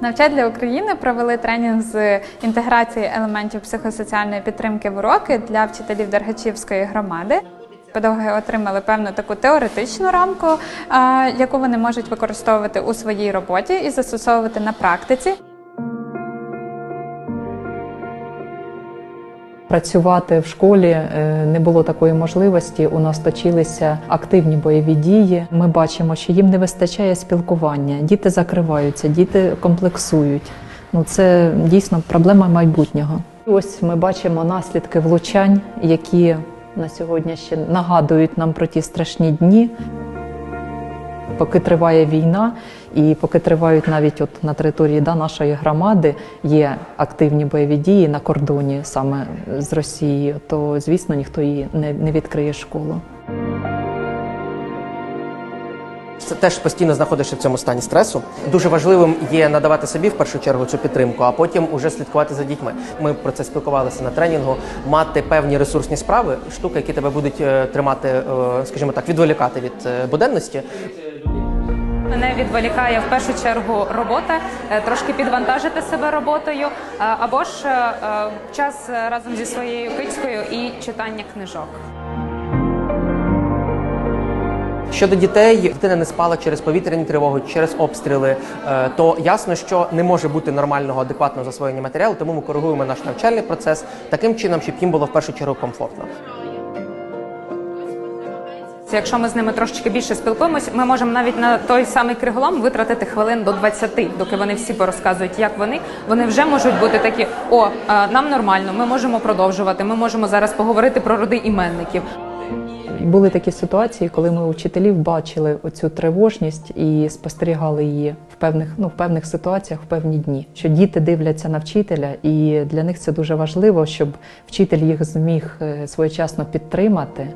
Навчать для України провели тренінг з інтеграції елементів психосоціальної підтримки в уроки для вчителів Дергачівської громади. Педагоги отримали певну таку теоретичну рамку, яку вони можуть використовувати у своїй роботі і застосовувати на практиці. Працювати в школі е, не було такої можливості. У нас точилися активні бойові дії. Ми бачимо, що їм не вистачає спілкування. Діти закриваються, діти комплексують. Ну це дійсно проблема майбутнього. Ось ми бачимо наслідки влучань, які на сьогодні ще нагадують нам про ті страшні дні. Поки триває війна, і поки тривають навіть от на території да, нашої громади є активні бойові дії на кордоні саме з Росією, то звісно ніхто її не, не відкриє школу. Це теж постійно знаходишся в цьому стані стресу. Дуже важливим є надавати собі в першу чергу цю підтримку, а потім уже слідкувати за дітьми. Ми про це спілкувалися на тренінгу. Мати певні ресурсні справи, штуки, які тебе будуть е, тримати, е, скажімо так, відволікати від е, буденності. Мене відволікає в першу чергу робота, е, трошки підвантажити себе роботою, е, або ж е, час разом зі своєю кицькою і читання книжок. Щодо дітей, дитина не спала через повітряні тривоги, через обстріли, то ясно, що не може бути нормального адекватного засвоєння матеріалу, тому ми коригуємо наш навчальний процес таким чином, щоб їм було в першу чергу комфортно. Якщо ми з ними трошечки більше спілкуємось, ми можемо навіть на той самий криголам витратити хвилин до 20, доки вони всі порозказують, як вони. Вони вже можуть бути такі: о, е, нам нормально, ми можемо продовжувати. Ми можемо зараз поговорити про роди іменників. Були такі ситуації, коли ми у вчителів бачили оцю тривожність і спостерігали її в певних, ну, в певних ситуаціях, в певні дні. Що діти дивляться на вчителя, і для них це дуже важливо, щоб вчитель їх зміг е, своєчасно підтримати